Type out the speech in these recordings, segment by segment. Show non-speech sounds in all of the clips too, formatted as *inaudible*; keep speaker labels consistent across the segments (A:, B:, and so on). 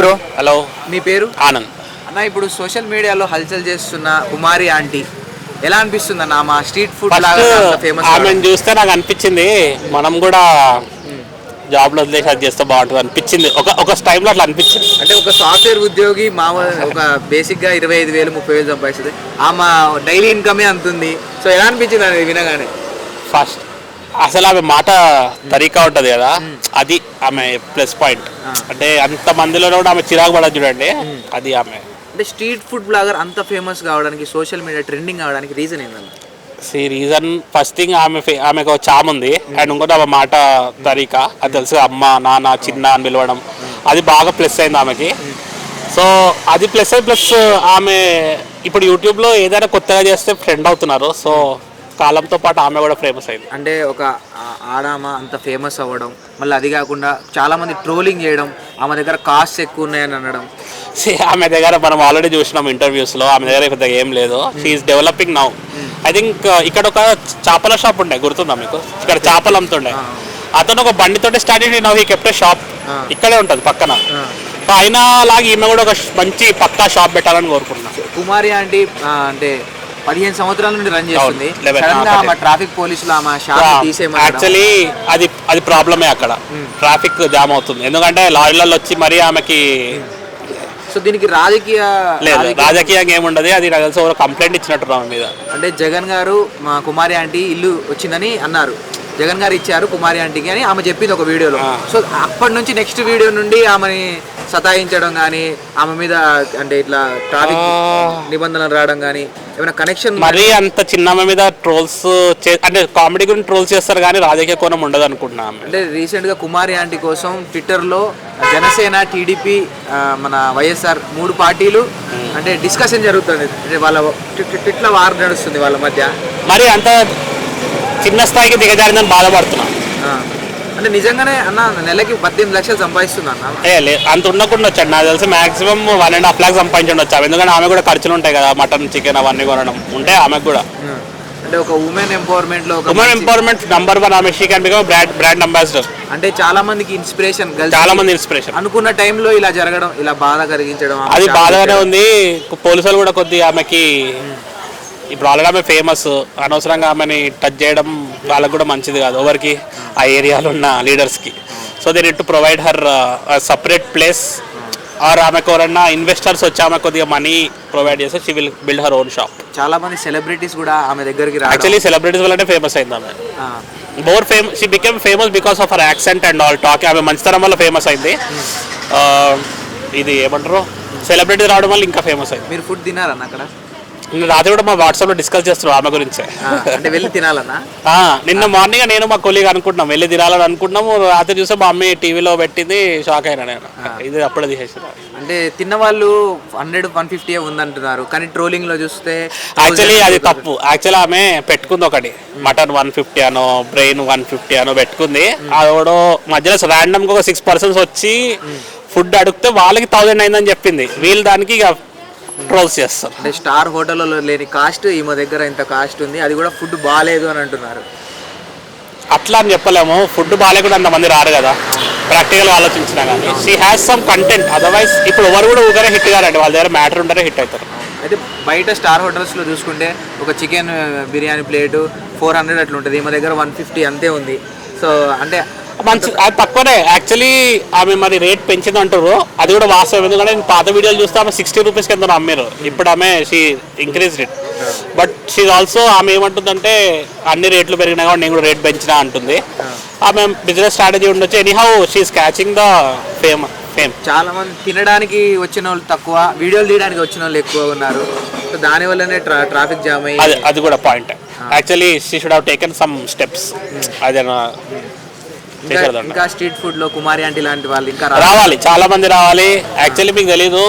A: Bro.
B: Hello
A: మీ పేరు?
B: ఆనంద్.
A: అన్న ఇప్పుడు సోషల్ మీడియాలో హల్చల్ చేస్తున్న కుమారి ఆంటీ ఎలా అనిపిస్తుంది అన్న? మా స్ట్రీట్ ఫుడ్ ఫేమస్
B: ఆమెను చూస్తే నాకు అనిపించింది మనం కూడా జాబ్లో వదిలేసి అది చేస్తే బాగుంటుంది అనిపించింది. ఒక ఒక టైంలో అట్లా అనిపించింది.
A: అంటే ఒక సాఫ్ట్వేర్ ఉద్యోగి మామూలు ఒక బేసిక్గా ఇరవై ఐదు వేలు ముప్పై వేలు సంపాదిస్తుంది. ఆమె డైలీ ఇన్కమే అంతుంది. సో ఎలా అనిపించింది అది వినగానే?
B: ఫస్ట్ అసలు ఆమె మాట తరీకా ఉంటుంది కదా. అది ఆమె ప్లస్ పాయింట్. అంటే అంత మందిలో కూడా ఆమె చిరాకు పడదు చూడండి. అది ఆమె.
A: అంటే స్ట్రీట్ ఫుడ్ బ్లాగర్ అంత ఫేమస్ కావడానికి సోషల్ మీడియా ట్రెండింగ్ అవడానికి రీజన్ ఏంటన్న
B: సి రీజన్ ఫస్ట్ థింగ్ ఆమె ఫే- ఆమెకు ఒక చామ్ ఉంది. అండ్ ఇంకోటి ఆమె మాట తరీకా అది తెలుసు అమ్మ నాన్న చిన్న అని పిలవడం. అది బాగా ప్లస్ అయింది ఆమెకి. సో అది ప్లస్ అయి ప్లస్ ఆమె ఇప్పుడు యూట్యూబ్లో ఏదైనా కొత్తగా చేస్తే ఫ్రెండ్ అవుతున్నారు. సో కాలంతో పాటు ఆమె కూడా ఫేమస్ అయింది.
A: అంటే ఒక ఆడామ అంత ఫేమస్ అవ్వడం మళ్ళీ అది కాకుండా చాలా మంది ట్రోలింగ్ చేయడం ఆమె దగ్గర కాస్ట్ ఎక్కువ ఉన్నాయని అనడం.
B: ఆమె దగ్గర మనం ఆల్రెడీ చూసినాం ఇంటర్వ్యూస్లో ఆమె దగ్గర పెద్దగా ఏం లేదు. She's developing now I think ఇక్కడ ఒక చేపల షాప్ ఉండే గుర్తుందా మీకు? ఇక్కడ చేపలు అమ్ముతుండే. అతను ఒక బండితోటి స్టార్ట్ చేసి నవ్వు ఈ కెప్టే షాప్. ఇక్కడే ఉంటుంది పక్కన. అయినా లాగా ఈమె కూడా ఒక మంచి పక్కా షాప్ పెట్టాలని కోరుకుంటున్నా.
A: కుమారి ఆంటీ ఆ, అంటే పదిహేను సంవత్సరాల నుండి రన్ చేస్తుంది.
B: అవును, 11,
A: సడన్గా
B: ఆ,
A: ఆమె ట్రాఫిక్ పోలీసులు ఆమె
B: యాక్చువల్లీ అది అది ప్రాబ్లమే అక్కడ. ట్రాఫిక్ జామ్ అవుతుంది. ఎందుకంటే లారీలలో వచ్చి మరీ ఆమెకి
A: సో దీనికి రాజకీయ
B: లేదు
A: రాజకీయ-
B: రాజకీయంగా ఏముండదు. అది నాకు తెలిసి కంప్లైంట్ ఇచ్చినట్టు ఆమె మీద.
A: అంటే జగన్ గారు మా కుమారి ఆంటీ ఇల్లు వచ్చిందని అన్నారు. జగన్ గారు ఇచ్చారు కుమారి ఆంటీకి అని ఆమె చెప్పింది ఒక వీడియోలో. సో అప్పటి నుంచి నెక్స్ట్ వీడియో నుండి ఆమెని సతాయించడం కానీ ఆమె మీద అంటే ఇట్లా ట్రాఫిక్. నిబంధనలు రావడం కానీ ఏమైనా కనెక్షన్
B: మరీ అంత చిన్న మీద ట్రోల్స్ అంటే కామెడీ గురించి ట్రోల్స్ చేస్తారు కానీ రాజకీయ కోణం ఉండదు అనుకుంటున్నా
A: అంటే రీసెంట్గా కుమారి ఆంటీ కోసం ట్విట్టర్లో జనసేన టీడీపీ మన వైఎస్ఆర్ మూడు పార్టీలు అంటే డిస్కషన్ జరుగుతుంది. అంటే వాళ్ళ ట్విట్ల వార్ నడుస్తుంది వాళ్ళ మధ్య.
B: మరి అంత చిన్న స్థాయికి దిగజారిందని బాధపడుతున్నా.
A: ఆ. అంటే నిజంగానే అన్న నెలకి పద్దెనిమిది లక్షలు సంపాదిస్తుంది అన్న.
B: ఏ లే అంత ఉండకుండా వచ్చాడు. నాకు తెలిసి maximum one and half lakh సంపాదించండి ఎందుకంటే ఆమె కూడా ఖర్చులు ఉంటాయి కదా మటన్ చికెన్ అవన్నీ కొనడం. ఉంటాయి ఆమెకు కూడా.
A: అంటే ఒక ఉమెన్ ఎంపవర్మెంట్లో
B: ఉమెన్ ఎంపవర్మెంట్ నంబర్ వన్ ఆమె. She can become brand brand ambassador
A: అంటే చాలా మందికి ఇన్స్పిరేషన్
B: చాలా మంది ఇన్స్పిరేషన్
A: అనుకున్న టైంలో ఇలా జరగడం ఇలా బాధ కలిగించడం
B: అది బాధగానే. ఉంది. పోలీసులు కూడా కొద్దిగా ఆమెకి ఇప్పుడు ఆల్రెడీ ఆమె ఫేమస్ అనవసరంగా ఆమెని టచ్ చేయడం వాళ్ళకి కూడా మంచిది కాదు. ఎవరికి? ఆ ఏరియాలో ఉన్న లీడర్స్కి so they need to provide her separate place or ఆమెకు ఎవరన్నా ఇన్వెస్టర్స్ వచ్చి ఆమె కొద్దిగా మనీ ప్రొవైడ్ చేస్తే she will build her own shop
A: చాలా మంది సెలబ్రిటీస్ కూడా ఆమె దగ్గరికి
B: యాక్చువల్లీ సెలబ్రిటీస్ వల్లనే ఫేమస్ అయింది ఆమె. More famous she became famous because of her accent and all talk ఆమె మంచితనం వల్ల ఫేమస్ అయింది. Uh, ఇది ఏమంటారు? సెలబ్రిటీ రావడం వల్ల ఇంకా ఫేమస్ అయింది.
A: మీరు ఫుడ్ తినారన్న అక్కడ?
B: రాత్రి కూడా మా వాట్సాప్లో డిస్కస్ చేస్తున్నాం ఆమె గురించే.
A: అంటే వెళ్ళి తినాలన్నా
B: నిన్న మార్నింగ్ నేను మా కొలీగ్ అనుకుంటున్నాం వెళ్ళి తినాలని అనుకుంటున్నాము. రాత్రి చూస్తే మా అమ్మ టీవీలో పెట్టింది షాక్ అయినా నేను. ఇది అప్పుడే తీసేసిన.
A: అంటే తిన్న వాళ్ళు హండ్రెడ్ వన్ ఫిఫ్టీ ఉందంటున్నారు. కానీ ట్రోలింగ్లో చూస్తే
B: యాక్చువల్లీ అది తప్పు. యాక్చువల్లీ ఆమె పెట్టుకుంది ఒకటి. మటన్ వన్ ఫిఫ్టీ అనో బ్రెయిన్ వన్ ఫిఫ్టీ అనో పెట్టుకుంది. అదోడో మధ్యలో ర్యాండమ్గా ఒక సిక్స్ పర్సన్స్ వచ్చి ఫుడ్ అడిగితే వాళ్ళకి థౌజండ్ అయిందని చెప్పింది. వీళ్ళు దానికి ఇక ట్రోల్స్ చేస్తారు.
A: అంటే స్టార్ హోటల్లో లేని కాస్ట్ ఈమె దగ్గర ఇంత కాస్ట్ ఉంది అది కూడా ఫుడ్ బాగాలేదు అని అంటున్నారు.
B: అట్లా అని చెప్పలేము. ఫుడ్ బాగాలేకుండా అంతమంది రారు కదా. ప్రాక్టికల్గా ఆలోచించినా కానీ. She has some content otherwise ఇప్పుడు ఎవరు కూడా ఊగనే హిట్ కారండి. వాళ్ళ దగ్గర మ్యాటర్ ఉంటేనే హిట్ అవుతారు.
A: అయితే బయట స్టార్ హోటల్స్లో చూసుకుంటే ఒక chicken biryani plate four hundred అట్లా ఉంటుంది ఈమె దగ్గర వన్ ఫిఫ్టీ అంతే ఉంది. సో అంటే
B: మంచి అది తక్కువనే. యాక్చువల్లీ ఆమె మరి రేట్ పెంచింది అంటారు అది కూడా వాస్తవం. ఎందుకంటే నేను పాత వీడియోలు చూస్తే ఆమె సిక్స్టీ రూపీస్కి ఎంత అమ్మారు ఇప్పుడు ఆమె she increase rate but she also ఆమె ఏమంటుందంటే అన్ని రేట్లు పెరిగినా కూడా నేను కూడా రేట్ పెంచినా అంటుంది. ఆమె బిజినెస్ స్ట్రాటజీ ఉండొచ్చు. Anyhow she's catching the fame fame
A: చాలా మంది తినడానికి వచ్చిన వాళ్ళు తక్కువ వీడియోలు తీయడానికి వచ్చిన వాళ్ళు ఎక్కువ ఉన్నారు. సో దానివల్లనే ట్రా ట్రాఫిక్ జామ్ అయ్యి
B: అది అది కూడా point actually she should have taken some steps అదే
A: ఇంకా స్ట్రీట్ ఫుడ్లో కుమారి ఆంటీ లాంటి వాళ్ళు ఇంకా
B: రావాలి చాలా మంది రావాలి. యాక్చువల్లీ మీకు తెలీదు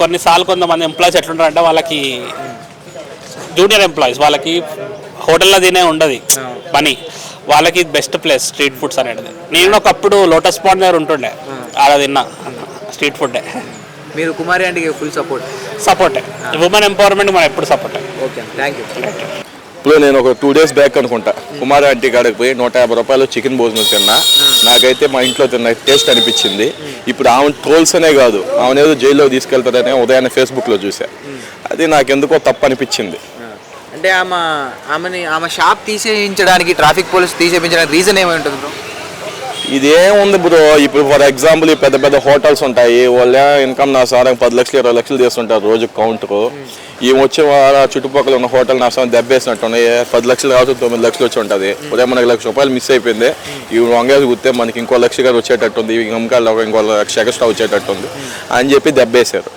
B: కొన్నిసార్లు కొంతమంది ఎంప్లాయీస్ ఎట్లుంటారంటే వాళ్ళకి జూనియర్ ఎంప్లాయీస్ వాళ్ళకి హోటల్లో తినే ఉండదు పని. వాళ్ళకి బెస్ట్ ప్లేస్ స్ట్రీట్ ఫుడ్స్ అనేది నేను ఒకప్పుడు లోటస్ పాండ్ దగ్గర ఉంటుండే ఆడ తిన్నా స్ట్రీట్ ఫుడ్
A: మీరు కుమారి ఆంటీకి ఫుల్ సపోర్ట్
B: సపోర్టే ఉమెన్ ఎంపవర్మెంట్ మనం ఎప్పుడు సపోర్టే
A: ఓకే థ్యాంక్ యూ
C: ఇప్పుడు నేను ఒక టూ డేస్ బ్యాక్ అనుకుంటా. కుమార్ ఆంటీ కాడకి పోయి నూట యాభై రూపాయలు చికెన్ భోజనం తిన్నా. నాకైతే మా ఇంట్లో తిన్న టేస్ట్ అనిపించింది. ఇప్పుడు ఆమె ట్రోల్స్ అనే కాదు. ఆమె ఏదో జైల్లో తీసుకెళ్తారని ఉదయాన్నే ఫేస్బుక్లో చూసా. అది నాకెందుకో తప్పు అనిపించింది
A: అంటే ఆమె ఆమెని ఆమె షాప్ తీసేయించడానికి ట్రాఫిక్ పోలీస్ తీసేయించడానికి రీజన్ ఏమై ఉంటుంది ఇది
C: ఇదేముంది బ్రో. ఇప్పుడు ఫర్ ఎగ్జాంపుల్ ఈ పెద్ద పెద్ద హోటల్స్ ఉంటాయి. వాళ్ళ ఇన్కమ్ నా సార్ పది లక్షలు ఇరవై లక్షలు చేస్తుంటారు రోజు కౌంటర్ ఈ వచ్చే చుట్టుపక్కల ఉన్న హోటల్ నా సార్ దెబ్బేసినట్టు ఉన్నాయి పది లక్షలు కావచ్చు తొమ్మిది లక్షలు వచ్చి ఉంటుంది. ఉదయం మనకి లక్ష రూపాయలు మిస్ అయిపోయింది. ఈ వంగేది గుర్తే మనకి ఇంకో లక్ష గారు వచ్చేటట్టుంది. ఇంకా ఇంకో లక్ష ఎక్స్ట్రా వచ్చేటట్టుంది. అని చెప్పి దెబ్బేశారు.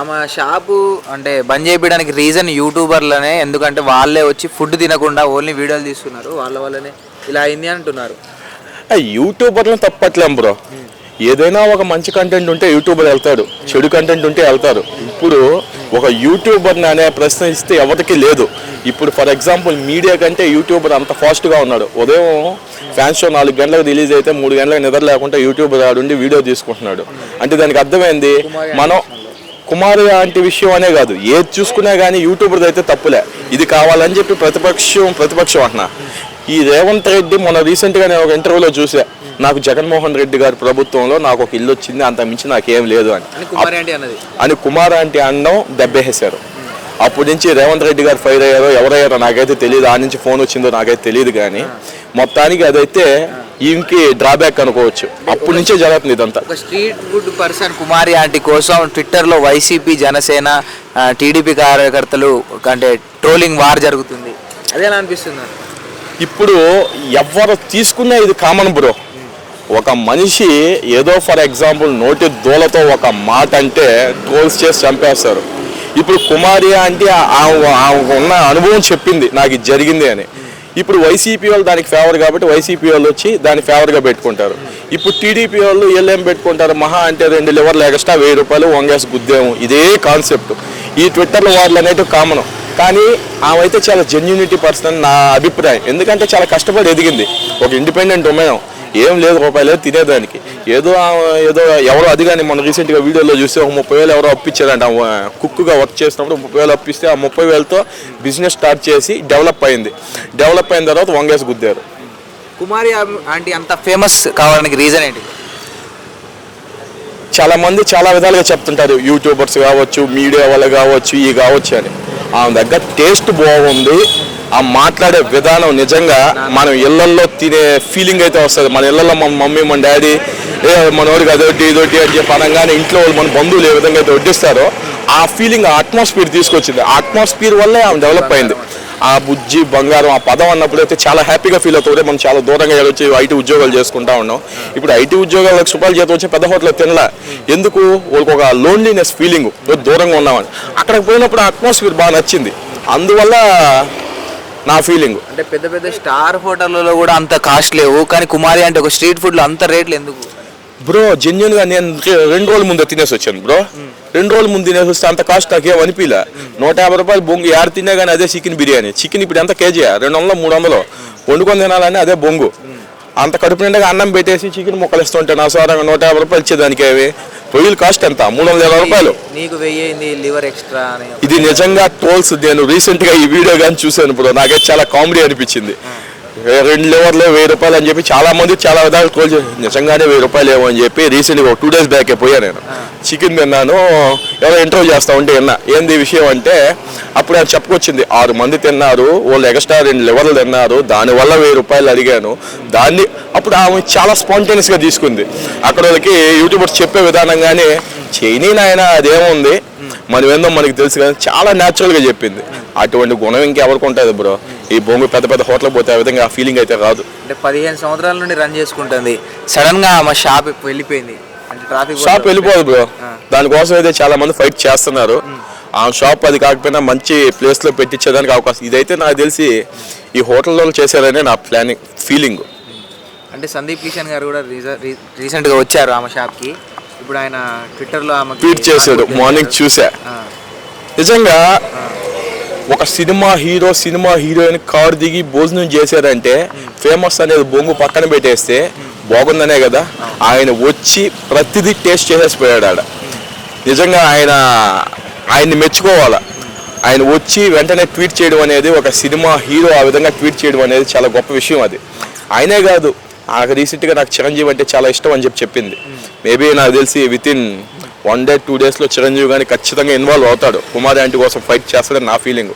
A: ఆమె షాపు అంటే బంద్ చేయడానికి రీజన్ యూట్యూబర్లనే ఎందుకంటే వాళ్ళే వచ్చి ఫుడ్ తినకుండా ఓన్లీ వీడియోలు తీస్తున్నారు. వాళ్ళ వల్లనే ఇలా అయింది అంటున్నారు.
C: యూట్యూబర్లను తప్పట్లేం బ్రో. ఏదైనా ఒక మంచి కంటెంట్ ఉంటే యూట్యూబర్ వెళ్తాడు. చెడు కంటెంట్ ఉంటే వెళ్తారు. ఇప్పుడు ఒక యూట్యూబర్ని అనే ప్రశ్న ఇస్తే ఎవరికి లేదు. ఇప్పుడు ఫర్ ఎగ్జాంపుల్ మీడియా కంటే యూట్యూబర్ అంత ఫాస్ట్గా ఉన్నాడు. ఉదయం ఫ్యాన్ షో నాలుగు గంటలకు రిలీజ్ అయితే మూడు గంటలకు నిద్ర లేకుండా యూట్యూబర్ ఆడుండి వీడియో తీసుకుంటున్నాడు. అంటే దానికి అర్థమైంది? మనం కుమారు లాంటి విషయం అనే కాదు. ఏది చూసుకున్నా కానీ యూట్యూబర్ అయితే తప్పులే. ఇది కావాలని చెప్పి ప్రతిపక్షం ప్రతిపక్షం అంటున్నా. ఈ రేవంత్ రెడ్డి మొన్న రీసెంట్గా నేను ఒక ఇంటర్వ్యూలో చూసా నాకు జగన్మోహన్ రెడ్డి గారి ప్రభుత్వంలో నాకు ఒక ఇల్లు వచ్చింది అంత మించి నాకేం లేదు అని.
A: అని కుమారి ఆంటీ అన్నది.
C: అని కుమార్ అంటే అనడం దెబ్బేసేశారు. అప్పటి నుంచి రేవంత్ రెడ్డి గారు ఫైర్ అయ్యారో ఎవరయ్యారో నాకైతే తెలియదు ఆ నుంచి ఫోన్ వచ్చిందో నాకైతే తెలియదు కానీ మొత్తానికి అదైతే ఈయనకి డ్రాబ్యాక్ అనుకోవచ్చు. అప్పటి నుంచే జరుగుతుంది ఇదంతా.
A: ఒక street food person Kumari aunty కోసం ట్విట్టర్లో వైసీపీ జనసేన టీడీపీ కార్యకర్తలు అంటే ట్రోలింగ్ వార్ జరుగుతుంది. అదేలా అనిపిస్తుంది?
C: ఇప్పుడు ఎవరు తీసుకున్నా ఇది కామన్ బ్రో ఒక మనిషి ఏదో ఫర్ ఎగ్జాంపుల్ నోటి దూలతో ఒక మాట అంటే ట్రోల్స్ చేసి చంపేస్తారు. ఇప్పుడు కుమారి అంటే ఆమె ఉన్న అనుభవం చెప్పింది నాకు ఇది జరిగింది అని. ఇప్పుడు వైసీపీ వాళ్ళు దానికి ఫేవర్ కాబట్టి వైసీపీ వాళ్ళు వచ్చి దాన్ని ఫేవర్గా పెట్టుకుంటారు. ఇప్పుడు టీడీపీ వాళ్ళు వీళ్ళు ఏం పెట్టుకుంటారు మహా అంటే రెండు లివర్లు ఎక్స్ట్రా వెయ్యి రూపాయలు వంగేసి గుద్దేము. ఇదే కాన్సెప్ట్ ఈ ట్విట్టర్లో వాళ్ళు అనేటివి కామన్ కానీ ఆమె అయితే చాలా జెన్యూనిటీ పర్సన్ అని నా అభిప్రాయం. ఎందుకంటే చాలా కష్టపడి ఎదిగింది. ఒక ఇండిపెండెంట్ ఉమెన్ ఏం లేదు రూపాయలు లేదు తినేదానికి. ఏదో ఏదో ఎవరో అది కానీ మన రీసెంట్గా వీడియోలో చూస్తే ఒక ముప్పై వేలు ఎవరో అప్పించారంట. ఆమె కుక్కుగా వర్క్ చేసినప్పుడు ముప్పై వేలు అప్పిస్తే ఆ ముప్పై వేలతో బిజినెస్ స్టార్ట్ చేసి డెవలప్ అయింది. డెవలప్ అయిన తర్వాత వంగేసి గుద్దారు.
A: కుమారి ఆంటీ అంత ఫేమస్ కావడానికి రీజన్ ఏంటి?
C: చాలా మంది చాలా విధాలుగా చెప్తుంటారు. యూట్యూబర్స్ కావచ్చు మీడియా వాళ్ళు కావచ్చు ఈ కావచ్చు అని. ఆమె దగ్గర టేస్ట్ బాగుంది. ఆ మాట్లాడే విధానం నిజంగా మనం ఇళ్ళల్లో తినే ఫీలింగ్ అయితే వస్తుంది. మన ఇళ్ళలో మన మమ్మీ మన డాడీ ఏ మనోడికి అదొడ్డి ఇదొడ్డి అని చెప్పి అనగానే ఇంట్లో వాళ్ళు మన బంధువులు ఏ విధంగా అయితే వడ్డిస్తారో ఆ ఫీలింగ్ ఆ అట్మాస్ఫియర్ తీసుకొచ్చింది. ఆ అట్మాస్ఫియర్ వల్లే ఆమె డెవలప్ అయింది. ఆ బుజ్జి బంగారం ఆ పదం అన్నప్పుడు అయితే చాలా హ్యాపీగా ఫీల్ అవుతుంది మనం చాలా దూరంగా వచ్చి ఐటీ ఉద్యోగాలు చేసుకుంటా ఉన్నాం. ఇప్పుడు ఐటీ ఉద్యోగాలు లక్ష రూపాయలు జీతం వచ్చి పెద్ద హోటల్ తినలే. ఎందుకు? వాళ్ళకి ఒక లోన్లీనెస్ ఫీలింగ్ దూరంగా ఉన్నామని. అక్కడికి పోయినప్పుడు అట్మాస్ఫియర్ బాగా నచ్చింది. అందువల్ల నా ఫీలింగ్
A: అంటే పెద్ద పెద్ద స్టార్ హోటళ్ళలో కూడా అంత కాస్ట్ లేవు. కానీ కుమారి అంటే ఒక స్ట్రీట్ ఫుడ్లో అంత రేట్లు ఎందుకు?
C: బ్రో జెన్యున్గా నేను రెండు రోజుల ముందు తినేసి వచ్చాను బ్రో. రెండు రోజుల ముందు తినేసి వస్తే అంత కాస్ట్ నాకేం అనిపించలే నూట యాభై రూపాయలు బొంగు యారు తిన్నా కానీ అదే చికెన్ బిర్యానీ. చికెన్ ఇప్పుడు ఎంత కేజీ? రెండు వందలు మూడు వందలు. వండుకొని తినాలని అదే బొంగు. అంత కడుపు నిండా అన్నం పెట్టేసి చికెన్ ముక్కలు ఇస్తుంటే నా సారంగా నూట యాభై రూపాయలు ఇచ్చేదానికి అవి. పొయ్యిల కాస్ట్ ఎంత? మూడు వందల యాభై రూపాయలు.
A: నీకు లివర్ ఎక్స్ట్రా
C: ఇది నిజంగా ట్రోల్స్ నేను రీసెంట్గా ఈ వీడియో కానీ చూశాను బ్రో. నాకైతే చాలా కామెడీ అనిపించింది. రెండు లెవర్లు వెయ్యి రూపాయలు అని చెప్పి చాలా మంది చాలా విధాలు ట్రోల్ చేసి నిజంగానే వెయ్యి రూపాయలు ఏమో అని చెప్పి రీసెంట్గా ఒక టూ డేస్ బ్యాక్ పోయా నేను. చికెన్ తిన్నాను ఎవరో ఇంటర్వ్యూ చేస్తా ఉంటే విన్నా. ఏంది విషయం అంటే అప్పుడు ఆయన చెప్పుకొచ్చింది ఆరు మంది తిన్నారు వాళ్ళు ఎక్స్ట్రా రెండు లెవర్లు తిన్నారు దానివల్ల వెయ్యి రూపాయలు అడిగాను. దాన్ని అప్పుడు ఆమె చాలా స్పాంటేనియస్గా తీసుకుంది. అక్కడ వాళ్ళకి యూట్యూబర్స్ చెప్పే విధానంగానే చైనీ నాయన అదేముంది? మనం ఏందో మనకి తెలుసు కానీ చాలా న్యాచురల్గా చెప్పింది. అటువంటి గుణం ఇంకెవరికి ఉంటుంది బ్రో? ఈ బొంగు పెద్ద పెద్ద హోటల్ పోతే ఆ విధంగా ఆ ఫీలింగ్ అయితే రాదు.
A: అంటే పదిహేను సంవత్సరాల నుండి రన్ చేసుకుంటుంది. సడన్గా మా షాప్ వెళ్ళిపోయింది. అంటే ట్రాఫిక్
C: షాప్ వెళ్ళిపోదు బ్రో. దానికోసం అయితే చాలా మంది ఫైట్ చేస్తున్నారు. ఆ షాప్ అది కాకపోయినా మంచి ప్లేస్లో పెట్టించేదానికి అవకాశం. ఇదైతే నాకు తెలిసి ఈ హోటల్లో చేశారనే నా ప్లానింగ్ ఫీలింగ్
A: అంటే సందీప్ కిషన్ గారు కూడా రీసెంట్గా వచ్చారు ఆమె షాప్కి. ఇప్పుడు ఆయన ట్విట్టర్లో ఆమె
C: ట్వీట్ చేశాడు. మార్నింగ్ చూసా. నిజంగా ఒక cinema hero cinema heroine car దిగి భోజనం చేశారంటే ఫేమస్ అనేది బొంగు పక్కన పెట్టేస్తే బాగుందనే కదా. ఆయన వచ్చి ప్రతిదీ టేస్ట్ చేసేసి పోయాడు ఆడ. నిజంగా ఆయన ఆయన్ని మెచ్చుకోవాలి. ఆయన వచ్చి వెంటనే ట్వీట్ చేయడం అనేది ఒక సినిమా హీరో ఆ విధంగా ట్వీట్ చేయడం అనేది చాలా గొప్ప విషయం అది. ఆయనే కాదు నాకు రీసెంట్గా నాకు చిరంజీవి అంటే చాలా ఇష్టం అని చెప్పి చెప్పింది. మేబీ నాకు తెలిసి with in one day two డేస్లో చిరంజీవి కానీ ఖచ్చితంగా ఇన్వాల్వ్ అవుతాడు. కుమారి ఆంటీ కోసం ఫైట్ చేస్తాడని నా ఫీలింగ్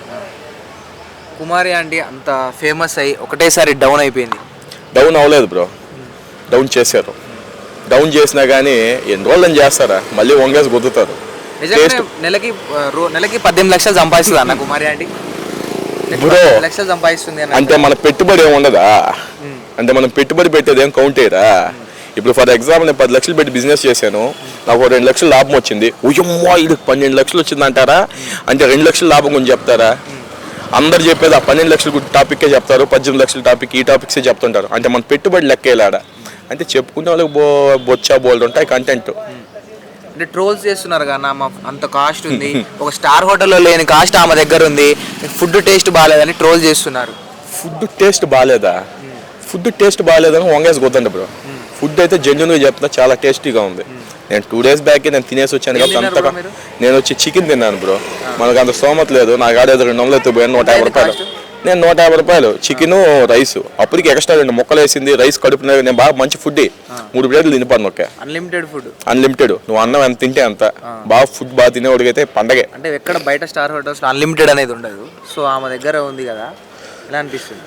A: కుమారి ఆంటీ అంత ఫేమస్ అయ్యి ఒకటేసారి డౌన్ అయిపోయింది.
C: డౌన్ అవ్వలేదు బ్రో డౌన్ చేశారు. డౌన్ చేసినా కానీ ఎన్ని రోజులు చేస్తారా? మళ్ళీ వంగేసి గుద్దుతారు.
A: నిజంగానే నెలకి రో- నెలకి పద్దెనిమిది లక్షలు సంపాదిస్తుంది అన్న కుమారి ఆంటీ నెలకి
C: Bro.
A: పద్దెనిమిది లక్షలు సంపాదిస్తుంది అన్న
C: అంటే మన పెట్టుబడి ఏమి ఉండదా? అంటే మనం పెట్టుబడి పెట్టేది ఏం కౌంట్ అయ్యరా ఇప్పుడు ఫర్ ఎగ్జాంపుల్ నేను పది లక్షలు పెట్టి బిజినెస్ చేశాను నాకు రెండు లక్షలు లాభం వచ్చింది. ఉయ్యమ్మా ఇది పన్నెండు లక్షలు వచ్చింది అంటారా అంటే రెండు లక్షల లాభం గురించి చెప్తారా? అందరు చెప్పేది ఆ పన్నెండు లక్షల టాపిక్కే చెప్తారు పద్దెనిమిది లక్షల టాపిక్ ఈ టాపిక్సే చెప్తుంటారు. అంటే మన పెట్టుబడి లెక్కేలాడ? అంటే చెప్పుకునే వాళ్ళకి బో బొచ్చా బోల్డ్ ఉంటాయి కంటెంట్
A: అంటే ట్రోల్స్ చేస్తున్నారు కదా మా అంత కాస్ట్ ఉంది. ఒక స్టార్ హోటల్లో లేని కాస్ట్ ఆమె దగ్గర ఉంది. ఫుడ్ టేస్ట్ బాగాలేదని ట్రోల్ చేస్తున్నారు.
C: ఫుడ్ టేస్ట్ బాగాలేదా? ఫుడ్ టేస్ట్ బాగాలేదని వంగేసి కుదండి బ్రో ఫుడ్ అయితే జెన్యున్గా చెప్తున్నా చాలా టేస్టీగా ఉంది. నేను టూ డేస్ బ్యాక్ నేను తినేసి వచ్చాను కాబట్టి అంతగా? నేను వచ్చి చికెన్ తిన్నాను బ్రో. మనకు అంత స్తోమత లేదు. నాకు ఆడేది రెండు వందలు ఎత్తుకు పోయాను నూట యాభై రూపాయలు? నేను నూట యాభై రూపాయలు. చికెన్ రైస్ అప్పటికి ఎక్స్ట్రా రెండు ముక్కలు వేసింది రైస్ కడుపు నేను బాగా మంచి ఫుడ్ మూడు ప్లేట్లు తినిపాను ఒకే.
A: అన్లిమిటెడ్ ఫుడ్
C: అన్లిమిటెడ్ నువ్వు అన్నం ఎంత తింటే అంత. బాగా ఫుడ్ బాగా తినేవాడికి అయితే పండగే.
A: అంటే ఎక్కడ బయట స్టార్ హోటల్స్ అన్లిమిటెడ్ అనేది ఉండదు. సో ఆమె దగ్గర ఉంది కదా. ఎలా అనిపిస్తుంది?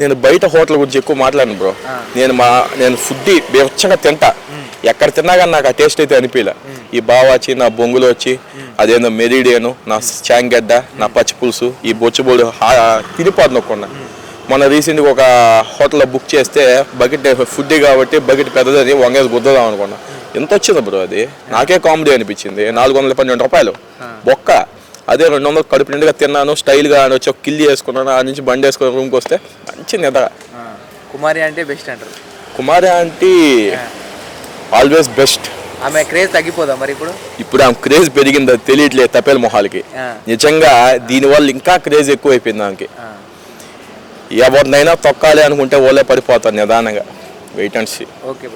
C: నేను బయట హోటల్ గురించి ఎక్కువ మాట్లాడను బ్రో నేను మా నేను ఫుడ్ బీభత్సంగా తింటా. ఎక్కడ తిన్నా కానీ నాకు ఆ టేస్ట్ అయితే అనిపించలే ఈ బావ వచ్చి నా బొంగులు వచ్చి అదేందో మెరిడియను నా చాంగడ్డ నా పచ్చి పులుసు ఈ బొచ్చుబోడు తినిపోదు నొక్కకుండా మొన్న రీసెంట్గా ఒక హోటల్లో బుక్ చేస్తే బకెట్ ఫుడ్ కాబట్టి బకెట్ పెద్దదని వంగేసి గుద్దదాం అనుకున్నా. ఎంత వచ్చింది బ్రో అది? నాకే కామెడీ అనిపించింది. నాలుగు వందల పన్నెండు రూపాయలు. బొక్క. అదే రెండు వందలు కడుపు నిండుగా తిన్నాను స్టైల్గా అని వచ్చి ఒక కిల్లి వేసుకున్నాను ఆ నుంచి బండి వేసుకుని రూమ్కి వస్తే మంచి నిద్ర.
A: కుమారి అంటే బెస్ట్ అంటారు.
C: కుమారి ఆంటీ ఆల్వేస్ బెస్ట్
A: ఆమె క్రేజ్ తగ్గిపోదా మరి ఇప్పుడు?
C: ఇప్పుడు ఆమె క్రేజ్ పెరిగింది అది తెలియట్లేదు తపేల మొహాలకి. నిజంగా దీనివల్ల ఇంకా క్రేజ్ ఎక్కువైపోయింది ఆమెకి.
A: ఆ.
C: ఎవరినైనా తొక్కాలి అనుకుంటే ఓలే పడిపోతారు నిదానంగా. Wait and see
A: okay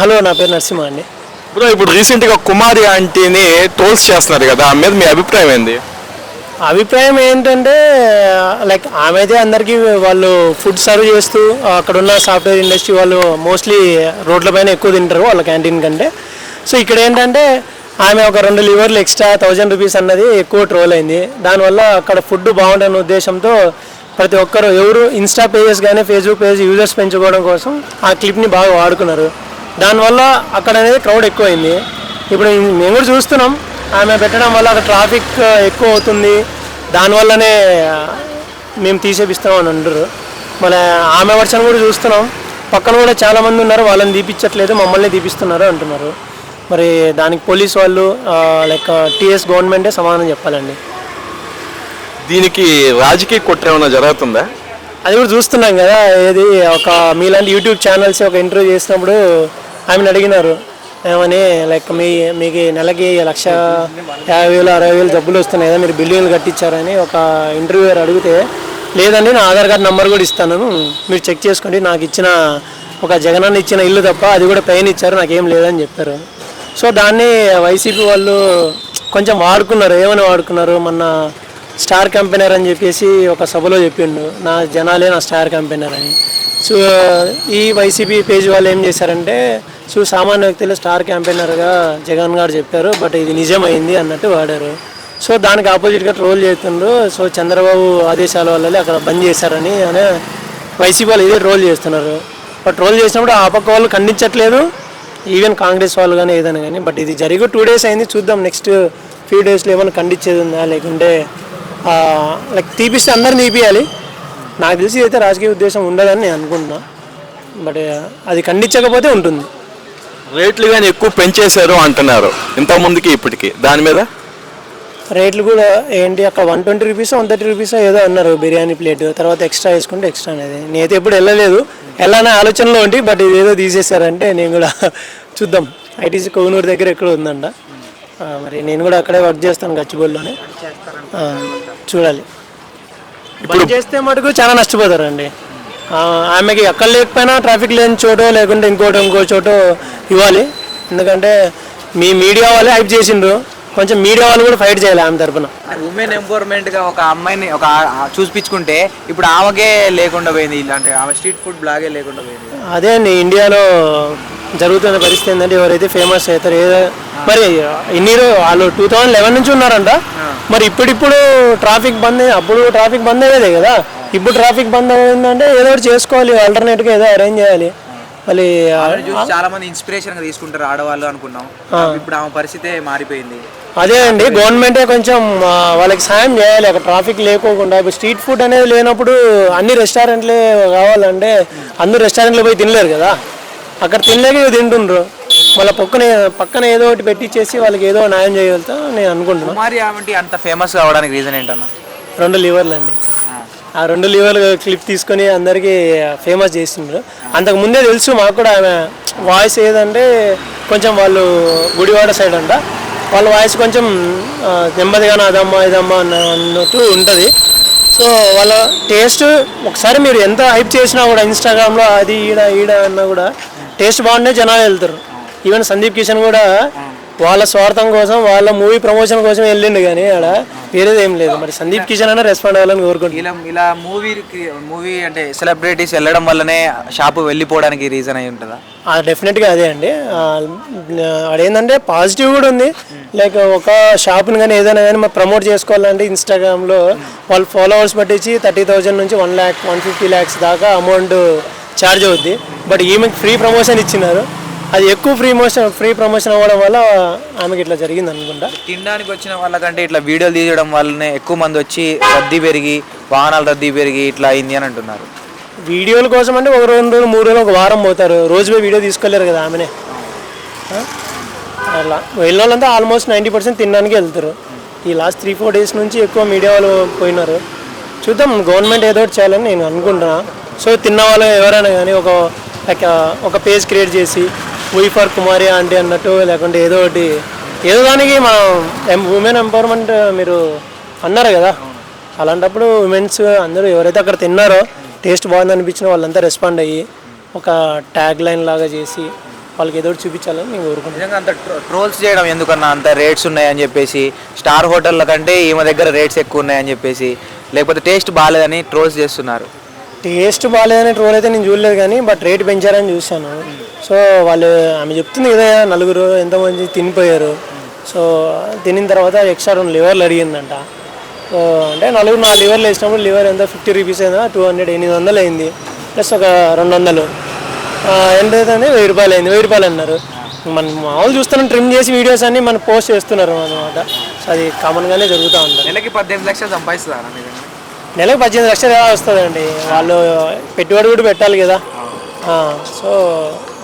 D: hello నా పేరు నరసింహ అండి.
C: బ్రో ఇప్పుడు రీసెంట్గా కుమారి ఆంటీని ట్రోల్స్ చేస్తున్నారు కదా ఆమె మీద మీ అభిప్రాయం ఏంది?
D: అభిప్రాయం ఏంటంటే లైక్ ఆమె అయితే అందరికీ వాళ్ళు ఫుడ్ సర్వ్ చేస్తూ అక్కడ ఉన్న సాఫ్ట్వేర్ ఇండస్ట్రీ వాళ్ళు మోస్ట్లీ రోడ్ల పైన ఎక్కువ తింటారు వాళ్ళ క్యాంటీన్ కంటే. సో ఇక్కడ ఏంటంటే ఆమె ఒక రెండు లివర్లు ఎక్స్ట్రా థౌజండ్ రూపీస్ అన్నది ఎక్కువ ట్రోల్ అయింది. దానివల్ల అక్కడ ఫుడ్ బాగుండని ఉద్దేశంతో ప్రతి ఒక్కరు ఎవరు ఇన్స్టా పేజెస్ కానీ ఫేస్బుక్ పేజ్ యూజర్స్ పెంచుకోవడం కోసం ఆ క్లిప్ని బాగా వాడుకున్నారు. దానివల్ల అక్కడ అనేది క్రౌడ్ ఎక్కువైంది. ఇప్పుడు మేము కూడా చూస్తున్నాం. ఆమె పెట్టడం వల్ల అక్కడ ట్రాఫిక్ ఎక్కువ అవుతుంది. దానివల్లనే మేము తీసేపిస్తాం అని అంటారు మళ్ళీ ఆమె వర్షన్ కూడా చూస్తున్నాం. పక్కన కూడా చాలా మంది ఉన్నారు. వాళ్ళని తీపిచ్చట్లేదు. మమ్మల్ని తీపిస్తున్నారు అంటున్నారు. మరి దానికి పోలీస్ వాళ్ళు లైక్ టీఎస్ గవర్నమెంటే సమాధానం చెప్పాలండి.
C: దీనికి రాజకీయ కుట్ర ఏమైనా జరుగుతుందా?
D: అది కూడా చూస్తున్నాం కదా. ఏది ఒక మీలాంటి యూట్యూబ్ ఛానల్స్ ఒక ఇంటర్వ్యూ చేసినప్పుడు ఆమెను అడిగినారు. ఏమని లైక్ మీ మీకు నెలకి లక్ష యాభై వేలు అరవై వేలు డబ్బులు వస్తున్నాయి కదా మీరు బిల్డింగ్లు కట్టించారని ఒక ఇంటర్వ్యూయర్ అడిగితే లేదండి నా ఆధార్ కార్డ్ నెంబర్ కూడా ఇస్తాను. మీరు చెక్ చేసుకోండి నాకు ఇచ్చిన ఒక జగనన్న ఇచ్చిన ఇల్లు తప్ప అది కూడా పైన ఇచ్చారు నాకేం లేదని చెప్పారు. సో దాన్ని వైసీపీ వాళ్ళు కొంచెం వాడుకున్నారు. ఏమని వాడుకున్నారు? మొన్న స్టార్ కంపెనర్ అని చెప్పేసి ఒక సభలో చెప్పిండు. నా జనాలే నా స్టార్ కంపెనర్ అని. ఈ వైసీపీ పేజ్ వాళ్ళు ఏం చేశారంటే సో సామాన్య వ్యక్తులు స్టార్ క్యాంపెయినర్గా జగన్ గారు చెప్పారు బట్ ఇది నిజమైంది అన్నట్టు వాడారు. సో దానికి ఆపోజిట్గా ట్రోల్ చేస్తుండ్రు. సో చంద్రబాబు ఆదేశాల వల్ల అక్కడ బంద్ చేశారని అనే వైసీపీ వాళ్ళు ఇదే ట్రోల్ చేస్తున్నారు. బట్ ట్రోల్ చేసినప్పుడు ఆ పక్క వాళ్ళు ఖండించట్లేదు. ఈవెన్ కాంగ్రెస్ వాళ్ళు కానీ ఏదైనా కానీ బట్ ఇది జరిగి టూ డేస్ అయింది. చూద్దాం నెక్స్ట్ ఫ్యూ డేస్లో ఏమైనా ఖండించేది ఉందా? లేకుంటే లైక్ తీపిస్తే అందరిని తీపియాలి. నాకు తెలిసి అయితే రాజకీయ ఉద్దేశం ఉండదని నేను అనుకుంటున్నా. బట్ అది ఖండించకపోతే ఉంటుంది.
C: రేట్లు కానీ ఎక్కువ పెంచేశారు అంటున్నారు. ఇంత ముందుకి ఇప్పటికి. దాని మీద?
D: రేట్లు కూడా ఏంటి అక్కడ one twenty rupees one thirty rupees ఏదో అన్నారు బిర్యానీ ప్లేట్. తర్వాత ఎక్స్ట్రా వేసుకుంటే ఎక్స్ట్రా అనేది. నేనైతే ఎప్పుడు వెళ్ళలేదు. వెళ్ళాలనే ఆలోచనలో ఉండి బట్ ఇది ఏదో తీసేశారంటే నేను కూడా చూద్దాం. ఐటీసీ కోనూరు దగ్గర ఎక్కడ ఉందంట. మరి నేను కూడా అక్కడే వర్క్ చేస్తాను గచ్చిబౌలిలోనే. చూడాలి. ఇప్పుడు చేస్తే మటుకు చాలా నష్టపోతారండి. ఆ, ఆమెకి ఎక్కడ లేకపోయినా ట్రాఫిక్ లేని చోటో లేకుంటే ఇంకోటి ఇంకో చోటో ఇవ్వాలి. ఎందుకంటే మీ మీడియా వాళ్ళే హైప్ చేసిండ్రు. కొంచెం మీడియా వాళ్ళు కూడా ఫైట్ చేయాలి ఆమె తరపున.
A: ఉమెన్ ఎంపవర్మెంట్గా ఒక అమ్మాయిని ఒక చూపించుకుంటే ఇప్పుడు ఆమెకే లేకుండా పోయింది ఇలాంటి ఆమె స్ట్రీట్ ఫుడ్ బ్లాగే లేకుండా పోయింది.
D: అదే అండి ఇండియాలో జరుగుతున్న పరిస్థితి ఏంటంటే ఎవరైతే ఫేమస్ అవుతారు ఏదో మరి ఇన్ని వాళ్ళు టూ థౌజండ్ లెవెన్ నుంచి ఉన్నారంట. మరి ఇప్పుడిప్పుడు ట్రాఫిక్ బంద్ అప్పుడు ట్రాఫిక్ బంద్ అయ్యేదే కదా. ఇప్పుడు ట్రాఫిక్ బంద్ అయిందంటే ఏదో ఒకటి చేసుకోవాలి ఆల్టర్నేట్గా ఏదో అరేంజ్ చేయాలి. మళ్ళీ
A: చాలా మంది ఇన్స్పిరేషన్ తీసుకుంటారు ఆడవాళ్ళు అనుకున్నాం. ఇప్పుడు ఆమె పరిస్థితి మారిపోయింది.
D: అదే అండి గవర్నమెంటే కొంచెం వాళ్ళకి సాయం చేయాలి. అక్కడ ట్రాఫిక్ లేకోకుండా ఇప్పుడు స్ట్రీట్ ఫుడ్ అనేది లేనప్పుడు అన్ని రెస్టారెంట్లే కావాలంటే అందరూ రెస్టారెంట్లో పోయి తినలేరు కదా. అక్కడ తినలేక ఇవి తింటుండ్రు. వాళ్ళ పక్కన పక్కన ఏదో ఒకటి పెట్టించేసి వాళ్ళకి ఏదో న్యాయం చేయగలుగుతా నేను అనుకుంటున్నాను
A: కుమారి అంత ఫేమస్ కావడానికి రీజన్ ఏంటన్నా?
D: రెండు లివర్లు అండి. ఆ. రెండు లివర్లు క్లిప్ తీసుకొని అందరికీ ఫేమస్ చేసిండ్రు. అంతకు ముందే తెలుసు మాకు కూడా ఆమె వాయిస్ ఏదంటే కొంచెం వాళ్ళు గుడివాడ సైడ్ అంట. వాళ్ళ వాయిస్ కొంచెం ఆ, నెమ్మదిగా అదమ్మా ఇదమ్మా అన్న అన్నట్టు ఉంటుంది. సో వాళ్ళ టేస్ట్ ఒకసారి మీరు ఎంత హైప్ చేసినా కూడా ఇన్స్టాగ్రామ్లో అది ఈడ ఈడ అన్నా కూడా టేస్ట్ బాగుంటే జనాలు వెళ్తారు. ఈవెన్ సందీప్ కిషన్ కూడా వాళ్ళ స్వార్థం కోసం వాళ్ళ మూవీ ప్రమోషన్ కోసం వెళ్ళిండు కానీ ఆడ వేరేది ఏం లేదు. మరి సందీప్ కిషన్ అయినా రెస్పాండ్ అవ్వాలని కోరుకుంటున్నాను
A: ఇలా ఇలా మూవీ మూవీ అంటే సెలబ్రిటీస్ వెళ్ళడం వల్లనే షాపు వెళ్ళిపోవడానికి రీజన్ అయి ఉంటుందా?
D: డెఫినెట్గా అదే అండి. అదేంటంటే పాజిటివ్ కూడా ఉంది. లైక్ ఒక షాప్ని కానీ ఏదైనా కానీ మనం ప్రమోట్ చేసుకోవాలంటే ఇన్స్టాగ్రామ్లో వాళ్ళు ఫాలోవర్స్ పట్టించి థర్టీ థౌజండ్ నుంచి one lakh one fifty lakhs దాకా అమౌంట్ ఛార్జ్ అవుద్ది. బట్ ఈమెకి ఫ్రీ ప్రమోషన్ ఇచ్చినారు. అది ఎక్కువ ఫ్రీ మోషన్ ఫ్రీ ప్రమోషన్ అవ్వడం వల్ల ఆమెకి ఇట్లా జరిగింది అనుకుంటా.
A: తినడానికి వచ్చిన వాళ్ళకంటే ఇట్లా వీడియోలు తీయడం వల్లనే ఎక్కువ మంది వచ్చి రద్దీ పెరిగి వాహనాలు రద్దీ పెరిగి ఇట్లా అయింది అని అంటున్నారు.
D: వీడియోల కోసం అంటే ఒక రెండు రోజులు మూడు రోజులు ఒక వారం పోతారు. రోజు వీడియో తీసుకోలేరు కదా ఆమెనే? అలా. వెళ్ళిన వాళ్ళంతా ఆల్మోస్ట్ నైంటీ పర్సెంట్ తినడానికి వెళ్తారు. ఈ లాస్ట్ త్రీ ఫోర్ డేస్ నుంచి ఎక్కువ మీడియా వాళ్ళు పోయినారు. చూద్దాం గవర్నమెంట్ ఏదో ఒకటి చేయాలని నేను అనుకుంటున్నా. సో తిన్న వాళ్ళు ఎవరైనా కానీ ఒక లైక్ ఒక పేజ్ క్రియేట్ చేసి వీ ఫర్ కుమారి ఆంటీ అన్నట్టు లేకుంటే ఏదో ఒకటి ఏదో దానికి మనం ఉమెన్ ఎంపవర్మెంట్ మీరు అన్నారు కదా. అలాంటప్పుడు ఉమెన్స్ అందరూ ఎవరైతే అక్కడ తిన్నారో టేస్ట్ బాగుంది అనిపించిన వాళ్ళంతా రెస్పాండ్ అయ్యి ఒక ట్యాగ్ లైన్ లాగా చేసి వాళ్ళకి ఏదో చూపించాలని నేను కోరుకుంటున్నాను
A: అంత ట్రోల్స్ చేయడం ఎందుకన్నా? అంత రేట్స్ ఉన్నాయని చెప్పేసి స్టార్ హోటళ్ళ కంటే ఈమె దగ్గర రేట్స్ ఎక్కువ ఉన్నాయని చెప్పేసి లేకపోతే టేస్ట్ బాగాలేదని ట్రోల్స్ చేస్తున్నారు.
D: టేస్ట్ బాగాలేదని రోల్ అయితే నేను చూడలేదు కానీ బట్ రేట్ పెంచారని చూశాను. సో వాళ్ళు ఆమె చెప్తుంది కదా నలుగురు ఎంతమంది తినిపోయారు. సో తినిన తర్వాత ఎక్స్ట్రా రెండు లివర్లు అడిగిందంట. సో అంటే నలుగురు నా లివర్లు వేసినప్పుడు లివర్ ఎంత? ఫిఫ్టీ రూపీస్ అయిందా? టూ హండ్రెడ్ ఎనిమిది వందలు అయింది. ప్లస్ ఒక రెండు వందలు. ఎంత అయితే వెయ్యి రూపాయలు అయింది. వెయ్యి రూపాయలు అన్నారు. మనం మామూలు చూస్తున్నాం ట్రిమ్ చేసి వీడియోస్ అన్ని మనం పోస్ట్ చేస్తున్నారు అనమాట సో అది కామన్గానే జరుగుతూ ఉంటుంది.
A: నెలకి పద్దెనిమిది లక్షలు సంపాదిస్తారా
D: నెలకు పద్దెనిమిది లక్షలు ఎలా వస్తుందండి. వాళ్ళు పెట్టుబడి కూడా పెట్టాలి కదా. సో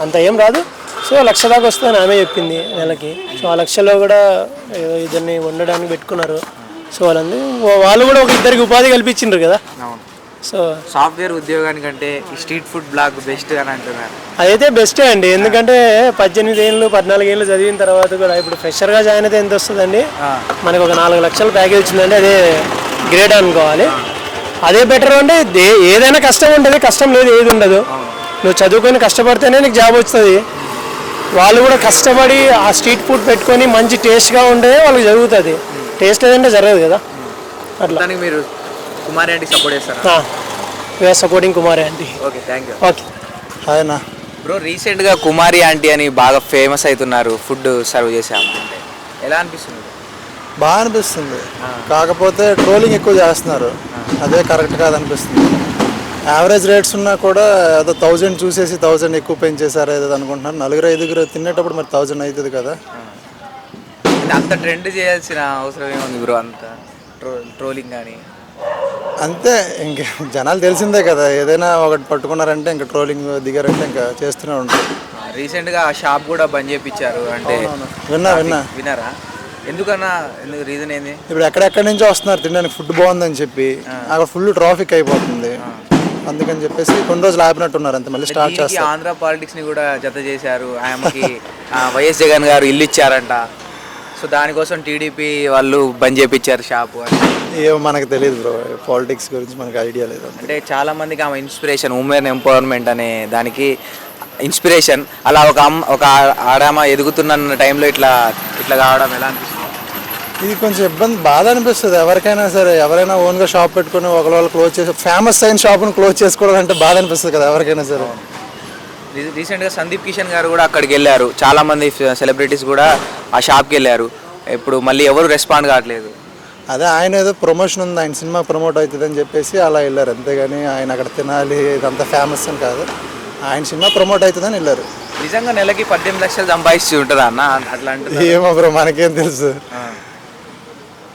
D: అంత ఏం రాదు. సో లక్ష దాకా వస్తుందని ఆమె చెప్పింది నెలకి. సో ఆ లక్షలో కూడా ఏదో ఇద్దరిని వండడానికి పెట్టుకున్నారు. సో వాళ్ళందరూ వాళ్ళు కూడా ఒక ఇద్దరికి ఉపాధి కల్పించిండ్రు కదా. సో
A: సాఫ్ట్వేర్ ఉద్యోగానికంటే స్ట్రీట్ ఫుడ్ బ్లాగ్ బెస్ట్ అని అంటున్నారు.
D: అదైతే బెస్టే అండి. ఎందుకంటే పద్దెనిమిది ఏళ్ళు పద్నాలుగు ఏళ్ళు చదివిన తర్వాత కూడా ఇప్పుడు ఫ్రెషర్గా జాయిన్ అయితే ఎంత వస్తుందండి? మనకు ఒక నాలుగు లక్షల ప్యాకేజ్ వచ్చిందంటే అదే గ్రేట్ అనుకోవాలి. అదే బెటర్ అంటే ఏదైనా కష్టం ఉంటుంది కష్టం లేదు ఏది ఉండదు. నువ్వు చదువుకొని కష్టపడితేనే నీకు జాబ్ వస్తుంది. వాళ్ళు కూడా కష్టపడి ఆ స్ట్రీట్ ఫుడ్ పెట్టుకొని మంచి టేస్ట్గా ఉంటే వాళ్ళకి జరుగుతుంది. టేస్ట్ లేదంటే జరగదు కదా. అట్లా.
A: దానికి మీరు కుమారి ఆంటీకి సపోర్ట్ చేస్తారా?
D: We are supporting Kumari aunty
A: okay thank you
D: okay
E: ఆయన
A: బ్రో రీసెంట్గా కుమారి ఆంటీ అని బాగా ఫేమస్ అవుతున్నారు ఫుడ్ సర్వ్ చేసాము అంటే. ఎలా అనిపిస్తుంది?
E: బాగా అనిపిస్తుంది. కాకపోతే ట్రోలింగ్ ఎక్కువ చేస్తున్నారు. అదే కరెక్ట్ కాదనిపిస్తుంది. యావరేజ్ రేట్స్ ఉన్నా కూడా ఏదో థౌజండ్ చూసేసి థౌజండ్ ఎక్కువ పెంచేసారు ఏదో అనుకుంటున్నారు. నలుగురు ఐదుగురు తినేటప్పుడు మరి థౌజండ్ అవుతుంది కదా.
A: అంత ట్రెండ్ చేయాల్సిన అవసరం ఏముంది బ్రో అంత ట్రో ట్రోలింగ్ కానీ
E: అంతే ఇంక జనాలు తెలిసిందే కదా. ఏదైనా ఒకటి పట్టుకున్నారంటే ఇంకా ట్రోలింగ్ దిగారంటే ఇంకా చేస్తూనే ఉంటారు.
A: రీసెంట్గా ఆ షాప్ కూడా బంద్ చేయించారు అంటే
E: విన్నా విన్నా.
A: విన్నారా? ఎందుకన్నా? ఎందుకు? రీజన్ ఏంది?
E: ఇప్పుడు ఎక్కడెక్కడి నుంచో వస్తున్నారు తినడానికి ఫుడ్ బాగుందని చెప్పి. అక్కడ ఫుల్ ట్రాఫిక్ అయిపోతుంది. అందుకని చెప్పేసి కొన్ని రోజులు ఆపినట్టున్నారు అంతే మళ్ళీ స్టార్ట్ చేస్తారు.
A: ఆంధ్ర పాలిటిక్స్ని కూడా జత చేశారు. ఆమెకి వైఎస్ జగన్ గారు ఇల్లు ఇచ్చారంట. సో దానికోసం టీడీపీ వాళ్ళు బంద్ చేయించారు షాపు అని.
E: ఏమో మనకు తెలియదు బ్రో పాలిటిక్స్ గురించి మనకు ఐడియా లేదు
A: అంటే చాలా మందికి ఆమె ఇన్స్పిరేషన్ ఉమెన్ ఎంపవర్మెంట్ అనే దానికి ఇన్స్పిరేషన్. అలా ఒక అమ్మ ఒక ఆడామ ఎదుగుతున్న టైంలో ఇట్లా ఇట్లా కావడం ఎలా అనిపిస్తుంది?
E: ఇది కొంచెం ఇబ్బంది బాధ అనిపిస్తుంది. ఎవరికైనా సరే ఎవరైనా ఓన్గా షాప్ పెట్టుకుని ఒకరి వాళ్ళు క్లోజ్ చేసి ఫేమస్ అయిన షాప్ను క్లోజ్ చేసుకోవడం అంటే బాధ అనిపిస్తుంది కదా ఎవరికైనా సరే.
A: రీసెంట్గా సందీప్ కిషన్ గారు కూడా అక్కడికి వెళ్ళారు. చాలా మంది సెలబ్రిటీస్ కూడా ఆ షాప్కి వెళ్ళారు. ఇప్పుడు మళ్ళీ ఎవరు రెస్పాండ్ కావట్లేదు.
E: అదే ఆయన ఏదో ప్రమోషన్ ఉంది ఆయన సినిమా ప్రమోట్ అవుతుంది అని చెప్పేసి అలా వెళ్ళారు. అంతేగాని ఆయన అక్కడ తినాలి ఇదంతా ఫేమస్ అని కాదు. ఆయన సినిమా ప్రమోట్ అవుతుందని వెళ్ళారు.
A: నిజంగా నెలకి పద్దెనిమిది లక్షలు సంపాదిస్తూ ఉంటుందా అన్న? అట్లా అంటున్నారు
E: ఏమో బ్రో మనకేం తెలుసు.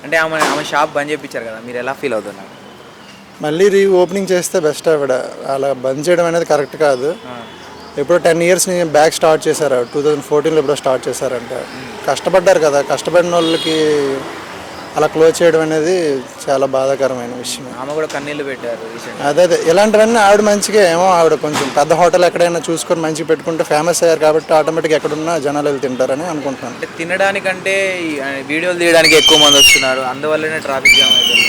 A: అంటే ఆమె ఆమె షాప్ బంద్ చేయించారు కదా మీరు ఎలా ఫీల్ అవుతున్నారు?
E: మళ్ళీ రీ ఓపెనింగ్ చేస్తే బెస్ట్ ఆవిడ. అలా బంద్ చేయడం అనేది కరెక్ట్ కాదు. ఎప్పుడో టెన్ ఇయర్స్ని బ్యాక్ స్టార్ట్ చేశారు టూ థౌజండ్ ఫోర్టీన్లో ఎప్పుడో స్టార్ట్ చేశారంట. కష్టపడ్డారు కదా. కష్టపడిన వాళ్ళకి అలా క్లోజ్ చేయడం అనేది చాలా బాధాకరమైన విషయం.
A: ఆమె కూడా కన్నీళ్ళు పెట్టారు
E: అదే అదే. ఇలాంటివన్నీ ఆవిడ మంచిగా ఏమో ఆవిడ కొంచెం పెద్ద హోటల్ ఎక్కడైనా చూసుకొని మంచిగా పెట్టుకుంటే ఫేమస్ అయ్యారు కాబట్టి ఆటోమేటిక్గా ఎక్కడున్నా జనాలు వెళ్ళి తింటారని అనుకుంటున్నాను.
A: అంటే తినడానికంటే ఈ, వీడియోలు తీయడానికి ఎక్కువ మంది వస్తున్నారు. అందువల్లనే ట్రాఫిక్ జామ్ అవుతుంది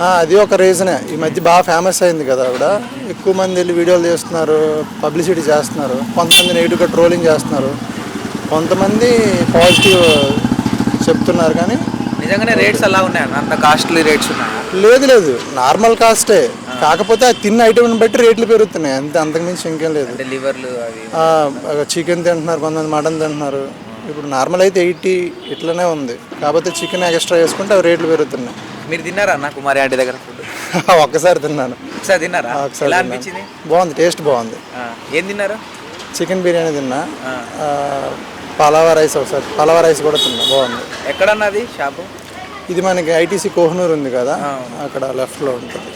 E: ఆ, అది ఒక రీజనే ఈ మధ్య బాగా ఫేమస్ అయింది కదా ఆవిడ. ఎక్కువ మంది వెళ్ళి వీడియోలు చేస్తున్నారు పబ్లిసిటీ చేస్తున్నారు. కొంతమంది నెగిటివ్గా ట్రోలింగ్ చేస్తున్నారు. కొంతమంది పాజిటివ్ చెప్తున్నారు కానీ
A: నిజంగానే రేట్స్ అలా ఉన్నాయా అంత కాస్ట్లీ రేట్స్ ఉన్నాయా?
E: లేదు లేదు. నార్మల్ కాస్టే కాకపోతే ఆ తిన్న ఐటమ్ని బట్టి రేట్లు పెరుగుతున్నాయి. అంతే అంతకుమించి ఇంకేం లేదు.
A: లివర్లు
E: చికెన్ తింటున్నారు కొంతమంది మటన్ తింటున్నారు. ఇప్పుడు నార్మల్ అయితే ఎయిటీ ఇట్లనే ఉంది. కాకపోతే చికెన్ ఎక్స్ట్రా వేసుకుంటే అవి రేట్లు పెరుగుతున్నాయి.
A: మీరు తిన్నారా అన్న కుమారి ఆంటీ దగ్గర ఫుడ్ *laughs*
E: ఒక్కసారి తిన్నాను.
A: ఒకసారి తిన్నారా?
E: ఒకసారి.
A: అనిపించింది?
E: బాగుంది టేస్ట్ బాగుంది.
A: ఏం తిన్నారు?
E: చికెన్ బిర్యానీ తిన్నా. పలావా రైస్ ఒకసారి పలావా రైస్ కూడా తిన్నా బాగుంది.
A: ఎక్కడన్నది షాపు?
E: ఇది మనకి ఐటీసీ కోహనూర్ ఉంది కదా అక్కడ లెఫ్ట్లో ఉంటుంది.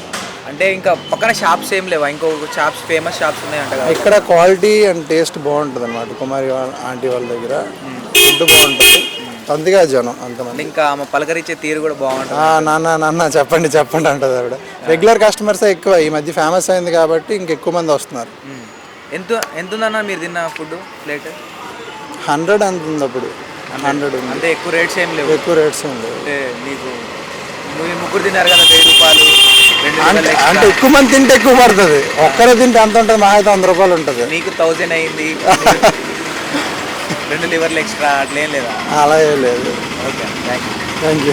A: అంటే ఇంకా పక్కన షాప్స్ ఏం లేవా? ఇంకో షాప్స్ ఫేమస్ షాప్స్ ఉన్నాయంట కదా.
E: ఇక్కడ క్వాలిటీ అండ్ టేస్ట్ బాగుంటుంది అనమాట కుమారి ఆంటీ వాళ్ళ దగ్గర. ఫుడ్ బాగుంటుంది. అందుకే జనం అంతమంది.
A: ఇంకా ఆమె పలకరించే తీరు కూడా బాగుంటుంది.
E: ఆ, నాన్న నాన్న చెప్పండి చెప్పండి అంటది ఆవిడ. రెగ్యులర్ కస్టమర్స్ ఎక్కువ ఈ మధ్య ఫేమస్ అయింది కాబట్టి ఇంకెక్కువ మంది వస్తున్నారు.
A: ఎంత ఎంత ఉందన్న మీరు తిన్న ఫుడ్ ప్లేట్
E: హండ్రెడ్ అంత ఉంది అప్పుడు హండ్రెడ్
A: అంటే ఎక్కువ రేట్స్ ఏం లేవు.
E: ఎక్కువ రేట్స్ ఉంది
A: అంటే మీకు మీరు ముగ్గురు తిన్నారు కదా వెయ్యి రూపాయలు
E: అంటే. ఎక్కువ మంది తింటే ఎక్కువ పడుతుంది. ఒక్కరే తింటే ఎంత ఉంటుంది? మా అయితే వంద రూపాయలు ఉంటుంది.
A: నీకు థౌజండ్ అయింది. *laughs* రెండు లివర్లు ఎక్స్ట్రా అట్లేం లేదా?
E: అలా ఏం లేదు.
A: Okay thank you
E: thank you